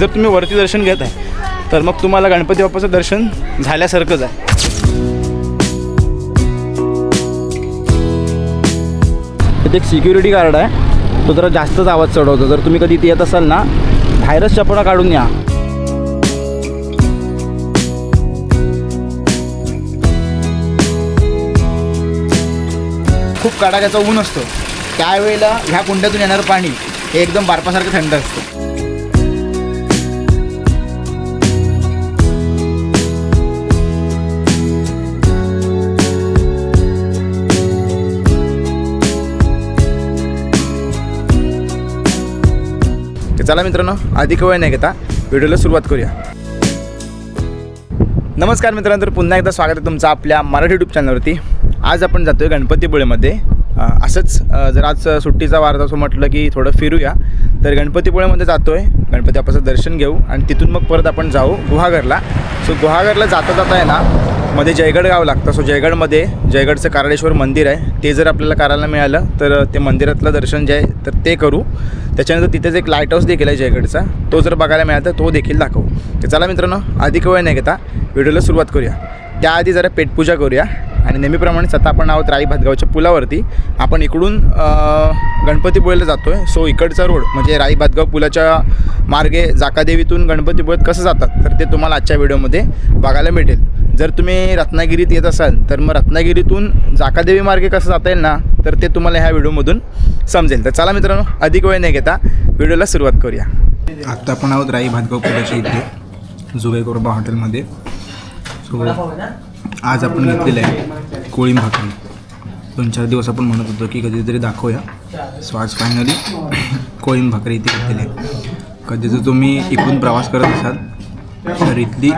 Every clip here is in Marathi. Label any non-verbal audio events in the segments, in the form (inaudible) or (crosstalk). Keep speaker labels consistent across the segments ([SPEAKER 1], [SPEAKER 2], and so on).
[SPEAKER 1] जर तुम्ही वरती दर्शन घेत आहे तर मग तुम्हाला गणपती बाप्पाचं दर्शन झाल्यासारखंच आहे. इथे एक सिक्युरिटी गार्ड आहे. तो जरा जास्तच आवाज चढवतो. जर तुम्ही कधी इथे येत असाल ना बाहेरच चपणा काढून या. खूप कडाक्याचा ऊन असतो. त्यावेळेला ह्या कुंड्यातून येणारं पाणी हे एकदम बारपासारखं थंड असतं. चला मित्रांनो अधिक वेळ नाही घेता व्हिडिओला सुरुवात करूया. नमस्कार मित्रांनो तर पुन्हा एकदा स्वागत आहे तुमचं आपल्या मराठी यूट्यूब चॅनलवरती आज आपण जातो आहे गणपतीपुळेमध्ये असंच जर आज सुट्टीचा वार असं म्हटलं की थोडं फिरूया. तर गणपतीपुळ्यामध्ये जातो आहे गणपती बाप्पाचं दर्शन घेऊ आणि तिथून मग परत आपण जाऊ गुहागरला. सो गुहागरला जाता जाता आहे ना मध्ये जयगड गाव लागतं. सो जयगडमध्ये जयगडचं कारळेश्वर मंदिर आहे. ते जर आपल्याला करायला मिळालं तर ते मंदिरातलं दर्शन जे आहे तर ते करू. त्याच्यानंतर तिथेच एक लाइट हाऊस देखील आहे जयगडचा. तो जर बघायला मिळाला तर तो देखील दाखवू. तर चला मित्रांनो अधिक वेळ नाही घेता व्हिडिओला सुरुवात करूया. त्याआधी जरा पेटपूजा करूया. आणि नेहमीप्रमाणेच आता आपण आहोत राई भातगावच्या पुलावरती. आपण इकडून गणपतीपुळेला जातो आहे सो इकडचा रोड म्हणजे राई भातगाव पुलाच्या मार्गे जाकादेवीतून गणपतीपुळेत कसं जातात तर ते तुम्हाला आजच्या व्हिडिओमध्ये बघायला भेटेल. जर तुम्ही रत्नागिरीत येत असाल तर मग रत्नागिरीतून जाकादेवी मार्गे कसं जाता येईल ना तर ते तुम्हाला ह्या व्हिडिओमधून समजेल. तर चला मित्रांनो अधिक वेळ नाही घेता व्हिडिओला सुरुवात करूया. आत्ता आपण आहोत राई भातगाव पुलाच्या इथे जुगाई कोरबा हॉटेलमध्ये सो आज आपण घेतलेलं आहे कोळी भाकरी. दोन चार दिवस आपण म्हणत होतो की कधीतरी दाखवूया. सो आज फायनली (coughs) कोळीम भाकरी इथे घेतलेली आहे. कधी जर तुम्ही इकडून प्रवास करत असाल तर इथली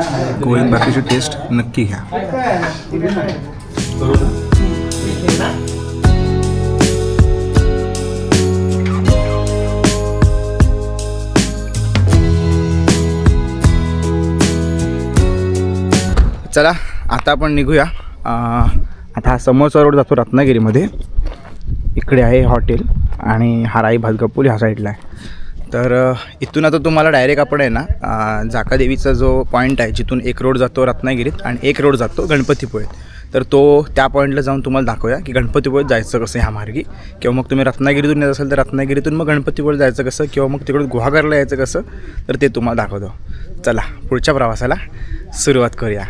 [SPEAKER 1] कोळीम भाकरीची टेस्ट नक्की घ्या. चला आता आपण निघूया. आता हा समोरचा रोड जातो रत्नागिरीमध्ये. इकडे आहे हॉटेल आणि हा राई भातगपूल ह्या साईडला आहे. तर इथून आता तुम्हाला डायरेक्ट आपण आहे ना जाकादेवीचा जो पॉईंट आहे जिथून एक रोड जातो रत्नागिरीत आणि एक रोड जातो गणपतीपुळेत. तर तो त्या पॉईंटला जाऊन तुम्हाला दाखवूया की गणपतीपुळेत जायचं कसं ह्या मार्गी. किंवा मग तुम्ही रत्नागिरीतून येत असाल तर रत्नागिरीतून मग गणपतीपुळे जायचं कसं? किंवा मग तिकडून गुहागरला यायचं कसं? तर ते तुम्हाला दाखवतो. चला पुढच्या प्रवासाला सुरुवात करूया.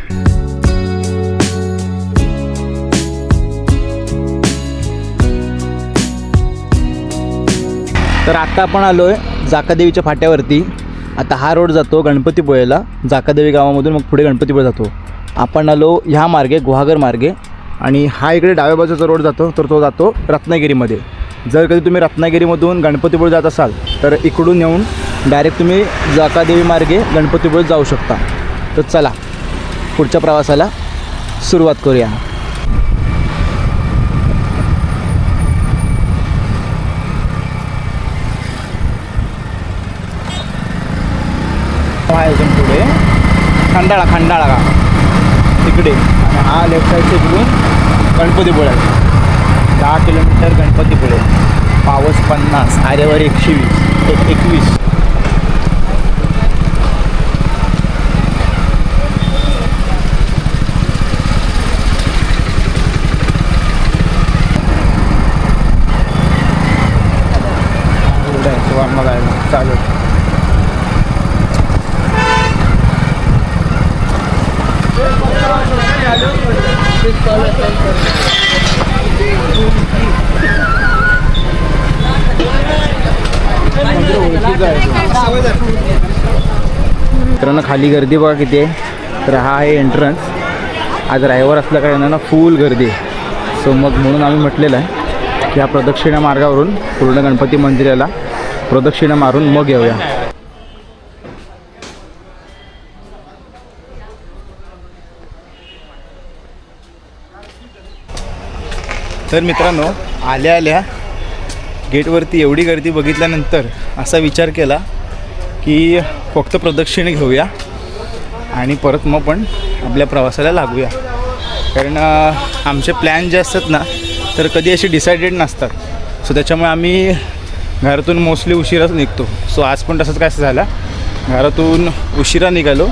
[SPEAKER 1] तर आत्ता आपण आलो आहे जाकादेवीच्या फाट्यावरती. आता हा रोड जातो गणपतीपुळेला जाकादेवी गावामधून मग पुढे गणपतीपुळे जातो. आपण आलो ह्या मार्गे गुहागर मार्गे. आणि हा इकडे डाव्या बाजूचा रोड जातो तर तो जातो रत्नागिरीमध्ये. जर कधी तुम्ही रत्नागिरीमधून गणपतीपुळे जात असाल तर इकडून येऊन डायरेक्ट तुम्ही जाकादेवी मार्गे गणपतीपुळे जाऊ शकता. तर चला पुढच्या प्रवासाला सुरुवात करूया. हा अजून पुढे खंडाळा खंडाळा का तिकडे. आणि हा लेफ्ट साईडचे इकडून गणपतीपुळे दहा किलोमीटर गणपतीपुळे पावस पन्नास आरेवर एकशे वीस एक एकवीस. पुढे चालेल मित्रांनो खाली गर्दी बघा किती आहे. तर हा आहे एंट्रन्स आज रविवार असल्या कारणानं फुल गर्दी. आहे सो मग म्हणून आम्ही म्हटलेलं आहे की या प्रदक्षिणा मार्गावरून पूर्ण गणपती मंदिराला प्रदक्षिणा मारून मग येऊया. तर मित्रांनो आल्या आल्या गेटवरती एवढी गर्दी बघितल्यानंतर असा विचार केला की फक्त प्रदक्षिणे घेऊया आणि परत मग पण आपल्या प्रवासाला लागूया. कारण आमचे प्लॅन जे असतात ना तर कधी असे डिसायडेड नसतात. सो त्याच्यामुळे आम्ही घरातून मोस्टली उशिराच निघतो. सो आज पण तसंच काय झालं? घरातून उशिरा निघालो.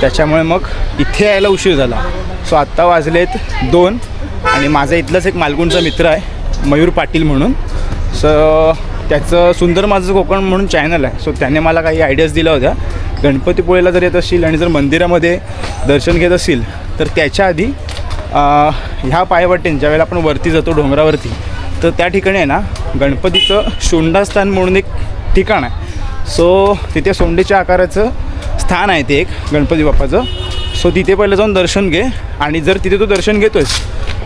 [SPEAKER 1] त्याच्यामुळे मग इथे यायला उशीर झाला. सो आत्ता वाजलेत दोन आणि माझा इथलाच एक मालगुणचा मित्र आहे मयूर पाटील म्हणून. सो त्याचं सुंदर माझं कोकण म्हणून चॅनल आहे. सो त्याने मला काही आयडियाज दिल्या होत्या. गणपतीपुळेला जर येत असशील आणि जर मंदिरामध्ये दर्शन घेत असशील तर त्याच्या आधी ह्या पायवाटेन ज्यावेळेला आपण वरती जातो डोंगरावरती तर त्या ठिकाणी आहे ना गणपतीचं शोंडास्थान म्हणून एक ठिकाण आहे. सो तिथे सोंडेच्या आकाराचं स्थान आहे ते एक गणपती बाप्पाचं. सो तिथे पहिलं जाऊन दर्शन घे. आणि जर तिथे तू दर्शन घेतोयस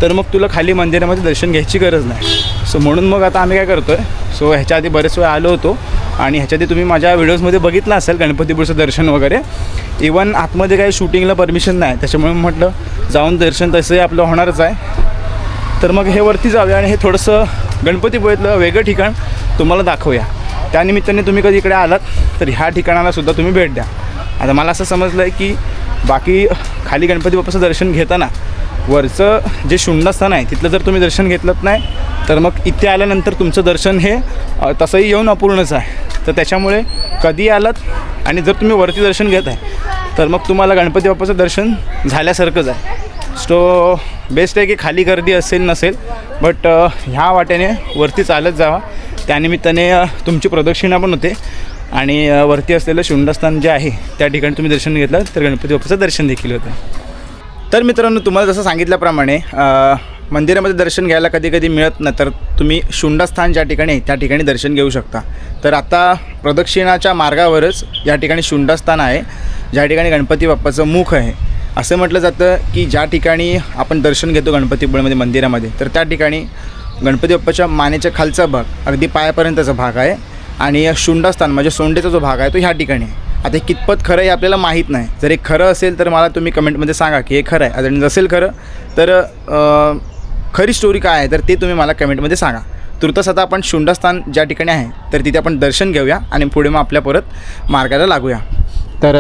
[SPEAKER 1] तर मग तुला खाली मंदिरामध्ये दर्शन घ्यायची गरज नाही. सो म्हणून मग आता आम्ही काय करतो आहे सो ह्याच्या आधी बरेच वेळा आलो होतो आणि ह्याच्या आधी तुम्ही माझ्या व्हिडिओजमध्ये बघितलं असेल गणपतीपुळचं दर्शन वगैरे. इवन आतमध्ये काही शूटिंगला परमिशन नाही त्याच्यामुळे म्हटलं जाऊन दर्शन तसंही आपलं होणारच आहे. तर मग हे वरती जाऊया आणि हे थोडंसं गणपतीपुळेतलं वेगळं ठिकाण तुम्हाला दाखवूया. त्यानिमित्ताने तुम्ही कधी इकडे आलात तर ह्या ठिकाणाला सुद्धा तुम्ही भेट द्या. आता मला असं समजलं आहे की बाकी खाली गणपती बाप्पाचं दर्शन घेताना वरचं जे शून्यस्थान आहे तिथलं जर तुम्ही दर्शन घेतलं नाही तर मग इथे आल्यानंतर तुमचं दर्शन हे तसंही येऊन अपूर्णच आहे. तर त्याच्यामुळे कधी आलात आणि जर तुम्ही वरती दर्शन घेत आहे तर मग तुम्हाला गणपती बाप्पाचं दर्शन झाल्यासारखंच आहे. सो बेस्ट आहे की खाली गर्दी असेल नसेल बट ह्या वाट्याने वरती चालत जावा. त्यानिमित्ताने तुमची प्रदक्षिणा पण होते आणि वरती असलेलं शुंडस्थान जे आहे त्या ठिकाणी तुम्ही दर्शन घेतलं तर गणपती बाप्पाचं दर्शन देखील होतं. तर मित्रांनो तुम्हाला जसं सांगितल्याप्रमाणे मंदिरामध्ये दर्शन घ्यायला कधी कधी मिळत नाही तर तुम्ही शुंडास्थान ज्या ठिकाणी आहे त्या ठिकाणी दर्शन घेऊ शकता. तर आता प्रदक्षिणाच्या मार्गावरच या ठिकाणी शुंडास्थान आहे ज्या ठिकाणी गणपती बाप्पाचं मुख आहे. असं म्हटलं जातं की ज्या ठिकाणी आपण दर्शन घेतो गणपतीपुळेमध्ये मंदिरामध्ये तर त्या ठिकाणी गणपती बाप्पाच्या मानेच्या खालचा भाग अगदी पायापर्यंतचा भाग आहे आणि शुंडास्थान म्हणजे सोंडेचा जो भाग आहे तो ह्या ठिकाणी आहे. आता हे कितपत खरं आहे आपल्याला माहीत नाही. जर हे खरं असेल तर मला तुम्ही कमेंटमध्ये सांगा की हे खरं आहे. आणि नसेल खरं तर खरी स्टोरी काय आहे तर ते तुम्ही मला कमेंटमध्ये सांगा. तुर्तस आता आपण शुंडस्थान ज्या ठिकाणी आहे तर तिथे आपण दर्शन घेऊया आणि पुढे मग आपल्या परत मार्गाला लागूया. तर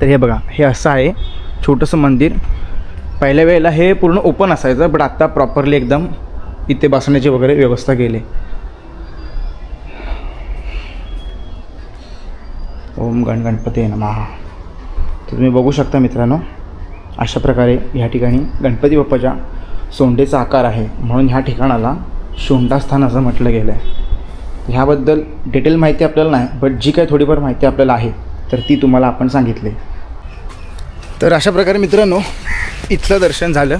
[SPEAKER 1] तर हे बघा हे असं आहे छोटंसं मंदिर. पहिल्या वेळेला हे पूर्ण ओपन असायचं बट आत्ता प्रॉपरली एकदम इथे बसण्याची वगैरे व्यवस्था केली. ओम गण गणपती महा तर तुम्ही बघू शकता मित्रांनो अशा प्रकारे ह्या ठिकाणी गणपती बाप्पाच्या सोंडेचा आकार आहे. म्हणून ह्या ठिकाणाला शोंडास्थान असं म्हटलं गेलं आहे ह्याबद्दल डिटेल माहिती आपल्याला नाही बट जी काही थोडीफार माहिती आपल्याला आहे तर ती तुम्हाला आपण सांगितली. तर अशा प्रकारे मित्रांनो इथलं दर्शन झालं.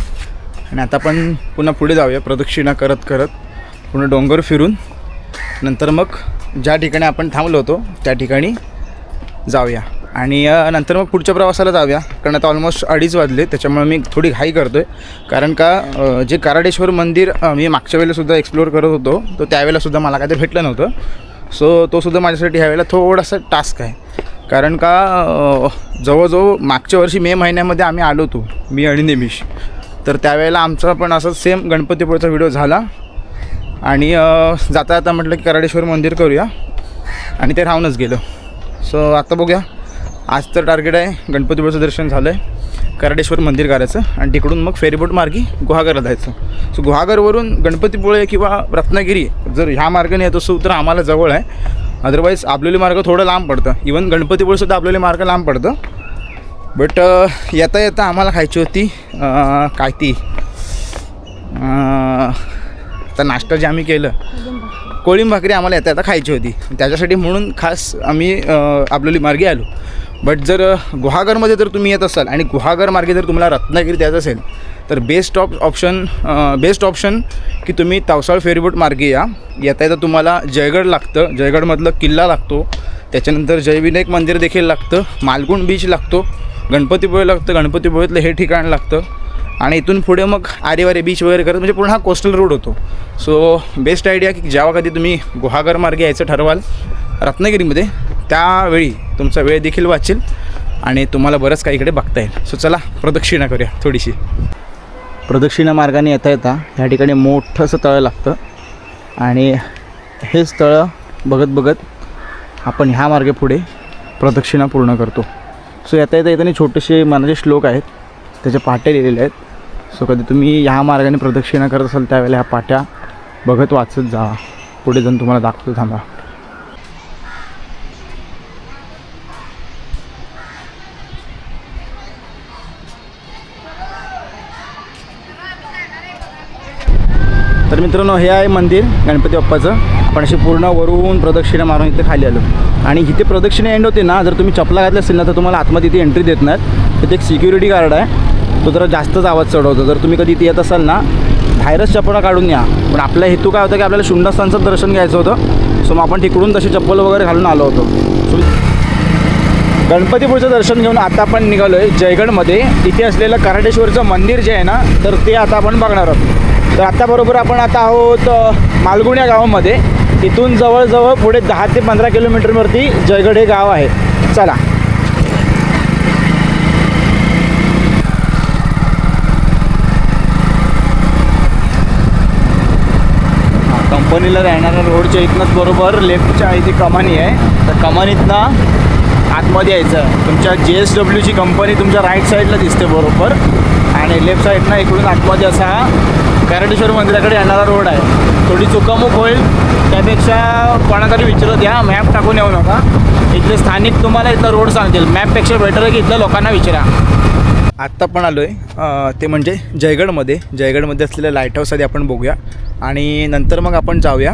[SPEAKER 1] आणि आता आपण पुन्हा पुढे जाऊया प्रदक्षिणा करत करत. पुन्हा डोंगर फिरून. नंतर मग ज्या ठिकाणी आपण थांबलो होतो त्या ठिकाणी जाऊया. आणि नंतर मग पुढच्या प्रवासाला जाऊया. कारण आता ऑलमोस्ट अडीच वाजले त्याच्यामुळे मी थोडी घाई करतो आहे कारण का जे कराडेश्वर मंदिर मी मागच्या वेळेलासुद्धा एक्सप्लोअर करत होतो तो त्यावेळेलासुद्धा मला काय ते भेटलं नव्हतं. सो तोसुद्धा माझ्यासाठी ह्यावेळेला थोडासा टास्क आहे. कारण का जवळजवळ मागच्या वर्षी मे महिन्यामध्ये आम्ही आलो होतो मी आणि निमिष. तर त्यावेळेला आमचा पण असं सेम गणपतीपुळेचा व्हिडिओ झाला. आणि जाता जाता म्हटलं की कराडेश्वर मंदिर करूया. आणि ते राहूनच गेलं. सो आता बघूया. आज तर टार्गेट आहे गणपतीपुळेचं दर्शन झालं आहे कराडेश्वर मंदिर करायचं आणि तिकडून मग फेरीबोट मार्गी गुहागरला जायचं. सो गुहागरवरून गणपतीपुळे किंवा रत्नागिरी जर ह्या मार्गाने येत असू तर आम्हाला जवळ आहे. अदरवाईज आपलेले मार्ग थोडं लांब पडतं. इवन गणपतीपुळेसुद्धा आपलेले मार्ग लांब पडतं. बट येता येता आम्हाला खायची होती काय ती? आता नाश्ता जे आम्ही केलं कोळीम भाकरी आम्हाला येता येता खायची होती. त्याच्यासाठी म्हणून खास आम्ही आपलेली आपलोली आलो. बट जर गुहागरमध्ये जर तुम्ही येत असाल आणि गुहागर मार्गे जर तुम्हाला रत्नागिरी द्यायचं असेल तर best op option best option की तुम्ही तावसाळ फेरीबोट मार्गे या. येता येता तुम्हाला जयगड लागतं. जयगडमधलं किल्ला लागतो. त्याच्यानंतर जयविनायक मंदिर देखील लागतं. मालगुण बीच लागतो. गणपतीपुळे लागतं. गणपतीपुळेतलं हे ठिकाण लागतं. आणि इथून पुढे मग आरेवारे बीच वगैरे करत म्हणजे पूर्ण हा कोस्टल रोड होतो. सो बेस्ट आयडिया की जेव्हा कधी तुम्ही गुहागर मार्गे यायचं ठरवाल रत्नागिरीमध्ये. त्यावेळी तुमचा वेळ देखील वाचेल आणि तुम्हाला बरंच काही इकडे बघता येईल. सो चला प्रदक्षिणा करूया थोडीशी. प्रदक्षिणा मार्गाने येता येता ह्या ठिकाणी मोठंसं तळं लागतं. आणि हेच तळं बघत बघत आपण ह्या मार्गे पुढे प्रदक्षिणा पूर्ण करतो. सो येता येता येताना छोटेसे मनाचे श्लोक आहेत. त्याच्या पाट्या लिहिलेल्या आहेत. सो कधी तुम्ही ह्या मार्गाने प्रदक्षिणा करत असाल त्यावेळेला ह्या पाट्या बघत वाचत जा. पुढे जाऊन तुम्हाला दाखवतो थांबा. मित्रांनो हे आहे मंदिर गणपती बाप्पाचं. आपण अशी पूर्ण वरून प्रदक्षिणा मारून इथे खाली आलो. आणि इथे प्रदक्षिणा एंड होते ना जर तुम्ही चपला घातल्या असेल ना तर तुम्हाला आतमध्ये इथे एंट्री देत नाहीत तिथे एक सिक्युरिटी गार्ड आहे. तो जरा जास्तच आवाज चढवतो. जर तुम्ही कधी इथे येत असाल ना बाहेरच चपला काढून या. पण आपला हेतू काय होता की आपल्याला शून्यस्थानचं दर्शन घ्यायचं होतं. सो मग आपण तिकडून तशी चप्पल वगैरे घालून आलो होतो. सो गणपतीपुळचं दर्शन घेऊन आता आपण निघालो आहे जयगडमध्ये. इथे असलेलं कराटेश्वरचं मंदिर जे आहे ना तर ते आता आपण बघणार आहोत. तर आत्ताबरोबर आपण आता आहोत मालगुण्या मालगुण या गावामध्ये. इथून जवळजवळ पुढे दहा ते पंधरा किलोमीटरवरती जयगड हे गाव आहे. चला. कंपनीला राहणाऱ्या रोडच्या इथनंच बरोबर लेफ्टच्या इथे कमानी आहे. तर कमानीतनं आतमध्ये यायचं. तुमच्या जे एस डब्ल्यूची कंपनी तुमच्या राईट साईडला दिसते बरोबर. आणि लेफ्ट साईडनं इकडून आतमध्ये असा हा मंदिराकडे येणारा रोड आहे. थोडी चुकामुक होईल. त्यापेक्षा कोणातरी विचारत या मॅप टाकून येऊ नका. इथले स्थानिक तुम्हाला इथला रोड सांगतील. मॅपपेक्षा बेटर आहे की इथल्या लोकांना विचारा. आत्ता पण आलो आहे ते म्हणजे जयगडमध्ये. जयगडमध्ये असलेल्या लाइट हाऊस आधी आपण बघूया. आणि नंतर मग आपण जाऊया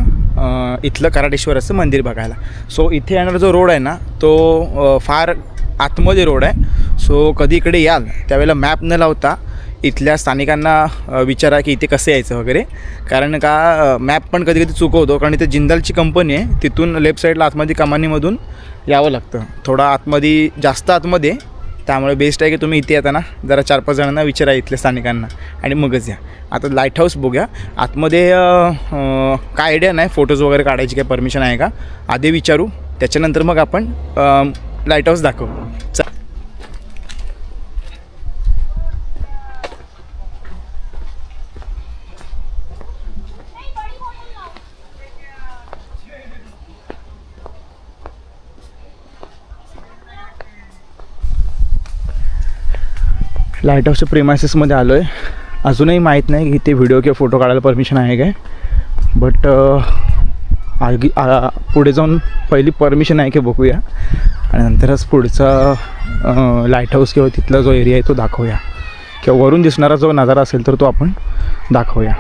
[SPEAKER 1] इथलं कराटेश्वराचं मंदिर बघायला. सो इथे येणारा जो रोड आहे ना तो फार आतमध्ये रोड आहे. सो कधी इकडे याल त्यावेळेला मॅप न लावता इथल्या स्थानिकांना विचारा की इथे कसं यायचं वगैरे. कारण का मॅप पण कधी कधी चुकवतो कारण इथे जिंदालची कंपनी आहे तिथून लेफ्ट साईडला आतमध्ये कमानीमधून यावं लागतं. थोडा आतमध्ये जास्त आतमध्ये त्यामुळे बेस्ट आहे की तुम्ही इथे येताना जरा चार पाच जणांना विचारा इथल्या स्थानिकांना आणि मगच या. आता लाइट हाऊस बघूया. आतमध्ये काय आयडिया नाही फोटोज वगैरे काढायची काय परमिशन आहे का? आधी विचारू त्याच्यानंतर मग आपण लाइट हाऊस दाखवू. चा लाइट हाऊसच्या प्रेमायसेसमध्ये आलो आहे अजूनही माहीत नाही की इथे व्हिडिओ किंवा फोटो काढायला परमिशन आहे काय. बट आगी आ- पुढे जाऊन पहिली परमिशन आहे की बघूया. आणि नंतरच पुढचा लाइट हाऊस किंवा तिथला जो एरिया आहे तो दाखवूया. किंवा वरून दिसणारा जो नजारा असेल तर तो आपण दाखवूया.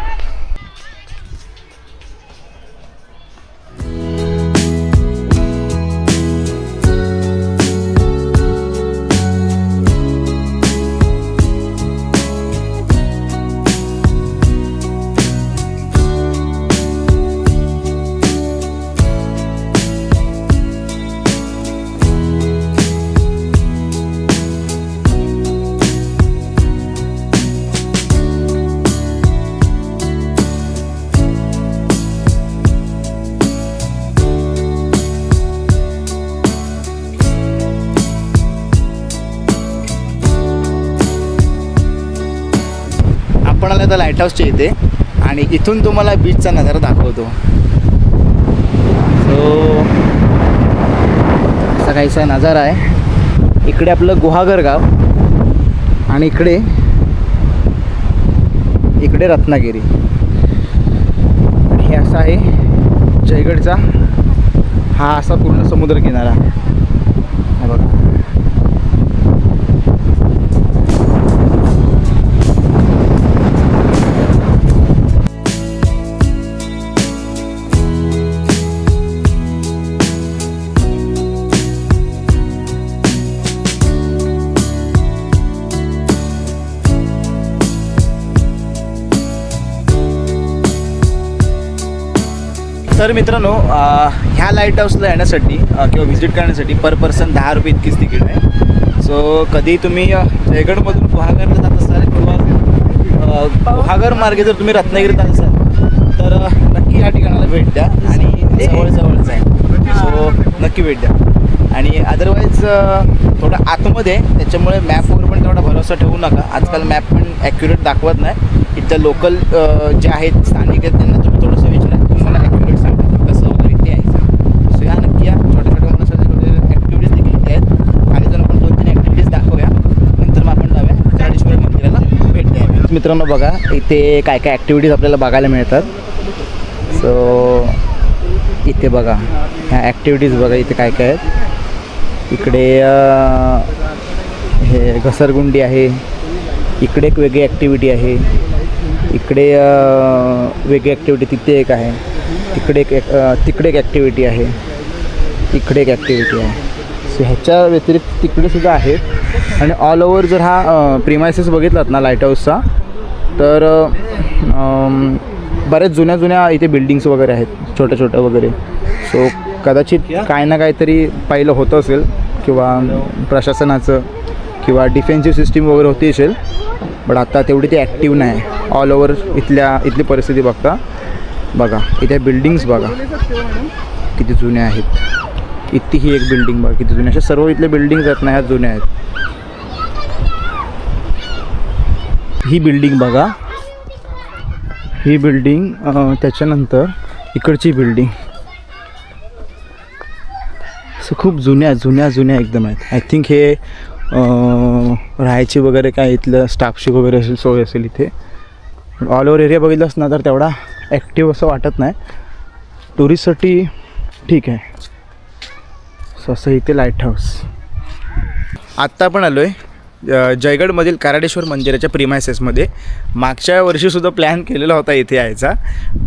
[SPEAKER 1] आता लाइट हाऊसच्या इथे. आणि इथून तुम्हाला बीचचा नजारा दाखवतो. सो असा काहीसा नजारा आहे. इकडे आपलं गुहागर गाव आणि इकडे इकडे रत्नागिरी. आणि हे असं आहे जयगडचा हा असा पूर्ण समुद्रकिनारा. बघा. तर मित्रांनो ह्या लाइट हाऊसला येण्यासाठी किंवा व्हिजिट करण्यासाठी पर पर्सन दहा रुपये इतकीच तिकीट आहे. सो कधी तुम्ही जयगडमधून गुहागरला जात असाल किंवा गुहागर मार्गे जर तुम्ही रत्नागिरीत जात असाल तर नक्की या ठिकाणाला भेट द्या आणि जवळजवळच आहे सो नक्की भेट द्या. आणि अदरवाईज थोडं आतमध्ये आहे, त्याच्यामुळे मॅपवर पण तेवढा भरोसा ठेवू नका. आजकाल मॅप पण ॲक्युरेट दाखवत नाही. इथल्या लोकल जे आहेत स्थानिक आहेत त्यांना तुम्ही थोडंसं विचारा तुम्हाला ॲक्युरेट सांगतात कसं वगैरे इथे यायचं सो या नक्की या छोट्या छोट्या मुलांसाठी थोडे ॲक्टिव्हिटीज देखील इथे आहेत खाली जाऊन आपण दोन तीन ॲक्टिव्हिटीज दाखवूया नंतर मग आपण जाऊया कराडेश्वर मंदिराला भेट द्यायला मित्रांनो बघा इथे काय काय ॲक्टिव्हिटीज आपल्याला बघायला मिळतात. सो इथे बघा ह्या ॲक्टिव्हिटीज बघा इथे काय काय आहेत. इकडे हे घसरगुंडी आहे. इकडे एक वेगळी ॲक्टिव्हिटी आहे. इकडे वेगळी ॲक्टिव्हिटी तिथे एक आहे. तिकडे एक तिकडे एक ॲक्टिव्हिटी आहे. इकडे एक ॲक्टिव्हिटी आहे. सो ह्याच्या व्यतिरिक्त तिकडे सुद्धा आहेत. आणि ऑल ओव्हर जर हा प्रिमायसेस बघितलात ना लाइट हाऊसचा तर बऱ्याच जुन्या जुन्या इथे बिल्डिंग्स वगैरे आहेत छोट्या छोट्या वगैरे. सो कदाचित काय ना काहीतरी पाहिलं होतं असेल किंवा प्रशासनाचं किंवा डिफेन्सिव्ह सिस्टीम वगैरे होती असेल बट आता तेवढी ती ॲक्टिव्ह नाही. ऑल ओव्हर इथल्या इथली परिस्थिती बघता बघा. इथे बिल्डिंग्स बघा. किती जुन्या आहेत. इतकी ही एक बिल्डिंग बघा. किती जुन्या अशा सर्व इथल्या बिल्डिंग्स आहेत ना ह्या जुन्या आहेत. ही बिल्डिंग बघा. ही बिल्डिंग त्याच्यानंतर इकडची बिल्डिंग सो खूप जुन्या जुन्या जुन्या एकदम आहेत. आय थिंक हे राहायची वगैरे काय इथलं स्टाफशी वगैरे असेल सोय असेल इथे. ऑल ओव्हर एरिया बघितलंच ना तर तेवढा ॲक्टिव्ह असं वाटत नाही. टुरिस्टसाठी ठीक आहे. सो असं इथे लाइट हाऊस आत्ता पण आलो आहे जयगडमधील कराडेश्वर मंदिराच्या प्रिमायसेसमध्ये मागच्या वर्षीसुद्धा प्लॅन केलेला होता इथे यायचा.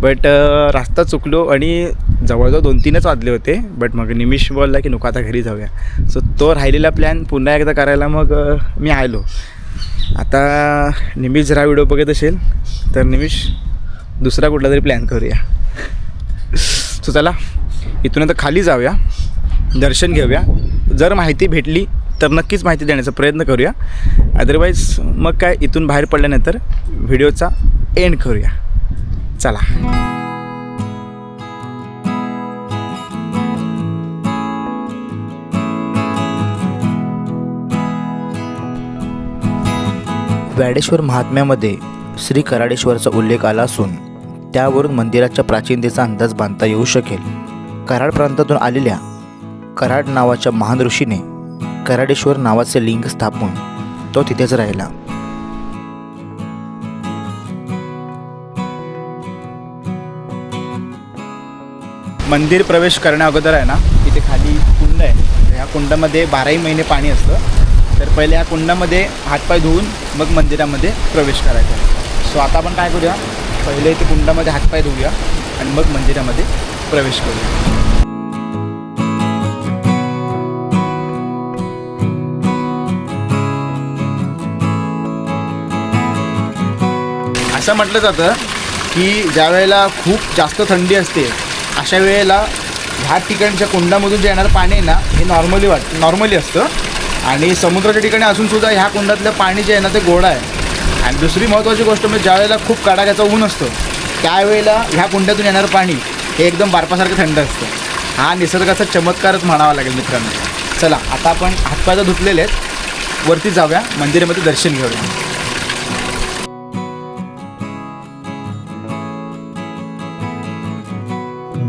[SPEAKER 1] बट रास्ता चुकलो आणि जवळजवळ दोन तीनच वाजले होते. बट मग निमिष बोलला की नको आता घरी जाऊया. सो तो राहिलेला प्लॅन पुन्हा एकदा करायला मग मी आलो. आता निमिष जर हा व्हिडिओ बघत असेल तर निमिष दुसरा कुठला तरी प्लॅन करूया. सो चला इथून आता खाली जाऊया. दर्शन घेऊया. जर माहिती भेटली तर नक्कीच माहिती देण्याचा प्रयत्न करूया. अदरवाईज मग काय इथून बाहेर पडल्यानंतर व्हिडिओचा एंड करूया. चला.
[SPEAKER 2] व्याडेश्वर महात्म्यामध्ये श्री कराडेश्वरचा उल्लेख आला असून त्यावरून मंदिराच्या प्राचीनतेचा अंदाज बांधता येऊ शकेल. कराड प्रांतातून आलेल्या कराड नावाच्या महान ऋषीने कराडेश्वर नावाचे लिंग स्थापून. तो तिथेच राहिला.
[SPEAKER 1] मंदिर प्रवेश करण्या अगोदर आहे ना इथे खाली कुंड आहे. तर ह्या कुंडामध्ये बाराही महिने पाणी असतं. तर पहिले ह्या कुंडामध्ये हातपाय धुवून मग मंदिरामध्ये प्रवेश करायचा. सो आता आपण काय करूया? पहिले इथे कुंडामध्ये हातपाय धुवूया आणि मग मंदिरामध्ये प्रवेश करूया. असं म्हटलं जातं की ज्या वेळेला खूप जास्त थंडी असते अशा वेळेला ह्या ठिकाणच्या कुंडामधून जे येणारं पाणी आहे ना हे नॉर्मली वाट नॉर्मली असतं. आणि समुद्राच्या ठिकाणी असूनसुद्धा ह्या कुंडातलं पाणी जे आहे ना ते गोड आहे. आणि दुसरी महत्त्वाची गोष्ट म्हणजे ज्या वेळेला खूप कडाक्याचं ऊन असतं त्यावेळेला ह्या कुंडातून येणारं पाणी हे एकदम बारपासारखं थंड असतं. हा निसर्गाचा चमत्कारच म्हणावा लागेल मित्रांनो. चला आता आपण हातपायला धुतलेले आहेत. वरती जाऊया मंदिरामध्ये दर्शन घेऊया.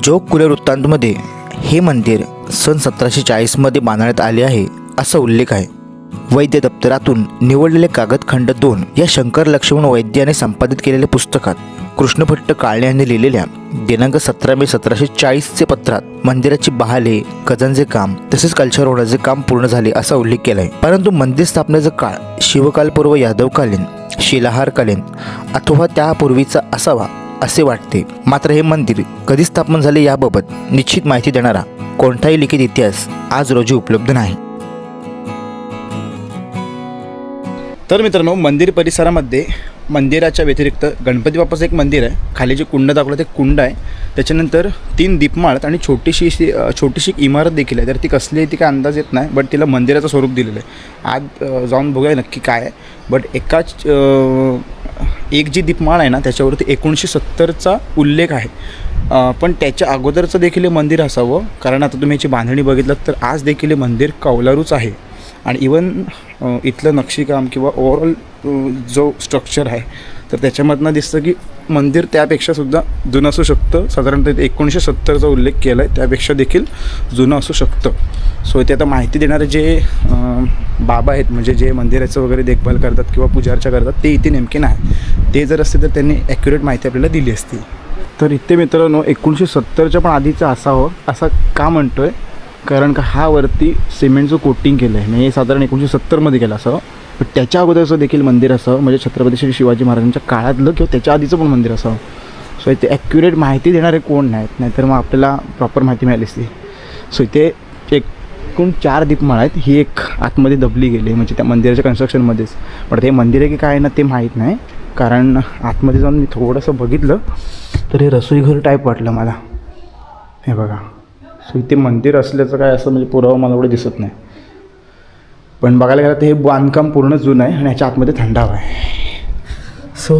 [SPEAKER 2] जोग कुले वृत्तांतमध्ये हे मंदिर सन सतराशे चाळीसमध्ये बांधण्यात आले आहे असा उल्लेख आहे. वैद्य दप्तरातून निवडलेले कागदखंड दोन या शंकर लक्ष्मण वैद्याने संपादित केलेल्या पुस्तकात कृष्णभट्ट काळे यांनी लिहिलेल्या दिनांक सतरा मे सतराशे चाळीसचे पत्रात मंदिराची बहाले गजांचे काम तसेच कल्चर होण्याचे काम पूर्ण झाले असा उल्लेख केला आहे परंतु मंदिर स्थापनेचा काळ शिवकालपूर्व यादवकालीन शिलाहारकालीन अथवा त्यापूर्वीचा असावा असे वाटते. मात्र हे मंदिर कधी स्थापन झाले याबाबत निश्चित माहिती देणारा कोणताही लिखित इतिहास आज रोजी उपलब्ध नाही.
[SPEAKER 1] तर मित्रांनो मंदिर परिसरामध्ये मंदिराच्या व्यतिरिक्त गणपती बाप्पाचं एक मंदिर आहे. खाली जे कुंड दाखवलं ते कुंड आहे. त्याच्यानंतर तीन दीपमाळ आणि छोटीशी छोटीशी इमारत देखील आहे. तर ती कसली आहे ती काय अंदाज येत नाही बट तिला मंदिराचं स्वरूप दिलेलं आहे. आज जाऊन बघूया नक्की काय आहे. बट एकाच एक जी दीपमाळ आहे ना त्याच्यावरती एकोणीसशे सत्तरचा उल्लेख आहे. पण त्याच्या अगोदरचं देखील हे मंदिर असावं कारण आता तुम्ही याची बांधणी बघितलं तर आज देखील हे मंदिर कौलारूच आहे. आणि इवन इथलं नक्षीकाम किंवा ओव्हरऑल जो स्ट्रक्चर आहे तर त्याच्यामधनं दिसतं की मंदिर त्यापेक्षासुद्धा जुनं असू शकतं. साधारणतः एकोणीसशे सत्तरचा उल्लेख केला आहे त्यापेक्षा देखील जुनं असू शकतं. सो इथे आता माहिती देणारे जे बाबा आहेत म्हणजे जे मंदिराचं वगैरे देखभाल करतात किंवा पूजार्चा करतात ते इथे नेमके नाही. ते जर असते तर त्यांनी ॲक्युरेट माहिती आपल्याला दिली असती. तर इथे मित्रांनो एकोणीसशे सत्तरच्या पण आधीचं असावं असं का म्हणतो आहे कारण का हा वरती सिमेंटचं कोटिंग केलं आहे म्हणजे हे साधारण एकोणीसशे सत्तरमध्ये केलं असं. पण त्याच्या अगोदरचं देखील मंदिर असावं म्हणजे छत्रपती श्री शिवाजी महाराजांच्या काळातलं किंवा त्याच्या आधीचं पण मंदिर असावं सो इथे ॲक्युरेट माहिती देणारे कोण नाहीत? नाहीतर मग आपल्याला प्रॉपर माहिती मिळाली असती. सो इथे एकूण चार दीपमाळ आहेत ही एक आतमध्ये दबली गेली म्हणजे त्या मंदिराच्या कन्स्ट्रक्शनमध्येच पण ते मंदिर आहे की काय ना ते माहीत नाही. कारण आतमध्ये जाऊन मी थोडंसं बघितलं तर हे रसोईघर टाईप वाटलं मला. हे बघा. सो इथे मंदिर असल्याचं काय असं म्हणजे पुरावा मला एवढं दिसत नाही. पण बघायला गेलं तर हे बांधकाम पूर्ण जुनं आहे आणि ह्याच्या आतमध्ये थंडावा आहे. सो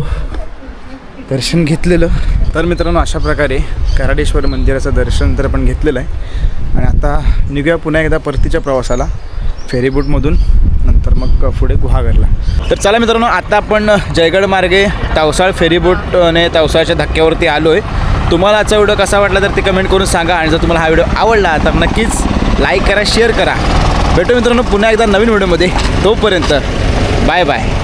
[SPEAKER 1] दर्शन घेतलेलं. तर मित्रांनो अशा प्रकारे कराडेश्वर मंदिराचं दर्शन तर आपण घेतलेलं आहे. आणि आता निघूया पुन्हा एकदा परतीच्या प्रवासाला फेरीबोटमधून. नंतर मग पुढे गुहागरला. तर चला मित्रांनो आता आपण जयगड मार्गे तावसाळ फेरीबोटने तावसाळच्या धक्क्यावरती आलो आहे तुम्हाला आजचा व्हिडिओ कसा वाटला तर ते कमेंट करून सांगा. आणि जर तुम्हाला हा व्हिडिओ आवडला तर नक्कीच लाईक करा शेअर करा. भेटू मित्रांनो पुन्हा एकदा नवीन व्हिडिओमध्ये. तोपर्यंत बाय बाय.